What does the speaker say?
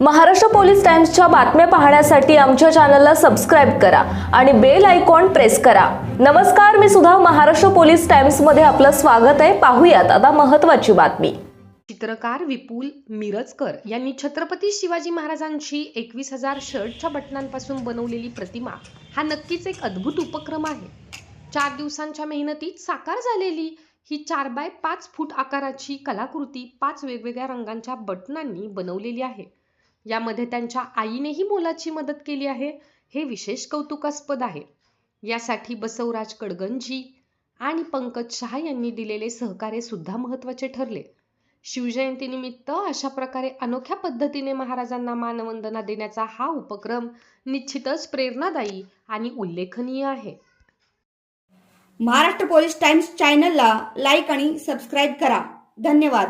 Maharashtra police टाइम्सच्या बातम्या पाहण्यासाठी आमच्या चॅनलला सबस्क्राईब करा आणि बेल आयकॉन प्रेस करा. नमस्कार मी सुद्धा महाराष्ट्र पोलीस टाइम्समध्ये आपलं स्वागत आहे. पाहूयात आता महत्त्वाची बातमी. चित्रकार विपुल मिरजकर यांनी छत्रपती शिवाजी महाराजांची एकवीस हजार शर्टच्या बटनांपासून बनवलेली प्रतिमा हा नक्कीच एक अद्भुत उपक्रम आहे. चार दिवसांच्या मेहनतीत साकार झालेली ही चार बाय पाच फूट आकाराची कलाकृती पाच वेगवेगळ्या रंगांच्या बटनांनी बनवलेली आहे. यामध्ये त्यांच्या आईनेही मोलाची मदत केली आहे. हे विशेष कौतुकास्पद आहे. यासाठी बसवराज कडगंजी आणि पंकज शहा यांनी दिलेले सहकार्य सुद्धा महत्त्वाचे ठरले. शिवजयंतीनिमित्त अशा प्रकारे अनोख्या पद्धतीने महाराजांना मानवंदना देण्याचा हा उपक्रम निश्चितच प्रेरणादायी आणि उल्लेखनीय आहे. महाराष्ट्र पोलीस टाइम्स चॅनलला लाईक आणि सबस्क्राईब करा. धन्यवाद.